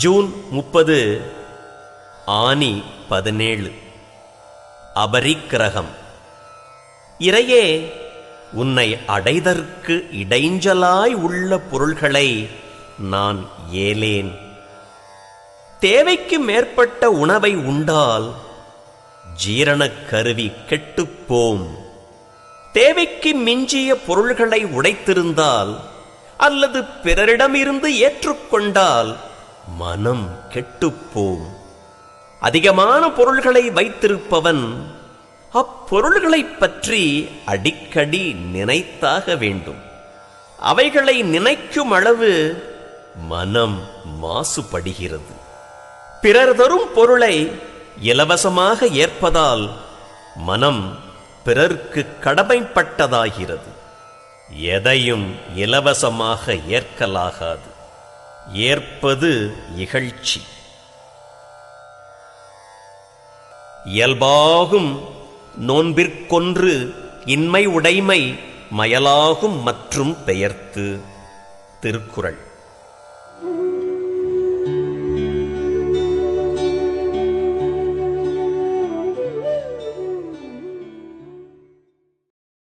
June முப்பது ஆனி பதினேழு. அபரிக்கிரகம். இறையே உன்னை அடைதற்கு இடைஞ்சலாய் உள்ள பொருள்களை நான் ஏலேன். தேவைக்கு மேற்பட்ட உணவை உண்டால் ஜீரணக் கருவி கெட்டுப்போம். தேவைக்கு மிஞ்சிய பொருள்களை உடைத்திருந்தால் அல்லது பிறரிடமிருந்து ஏற்றுக்கொண்டால் மனம் கெட்டுப்போம். அதிகமான பொருள்களை வைத்திருப்பவன் அப்பொருள்களைப் பற்றி அடிக்கடி நினைத்தாக வேண்டும். அவைகளை நினைக்கும் அளவு மனம் மாசுபடுகிறது. பிறர் தரும் பொருளை இலவசமாக ஏற்பதால் மனம் பிறர்க்கு கடமைப்பட்டதாகிறது. எதையும் இலவசமாக ஏற்கலாகாது. ஏற்பது இகழ்ச்சி. இயல்பாகும் நோன்பிற்கொன்று இன்மை உடைமை மயலாகும் மற்றும் பெயர்த்து திருக்குறள்.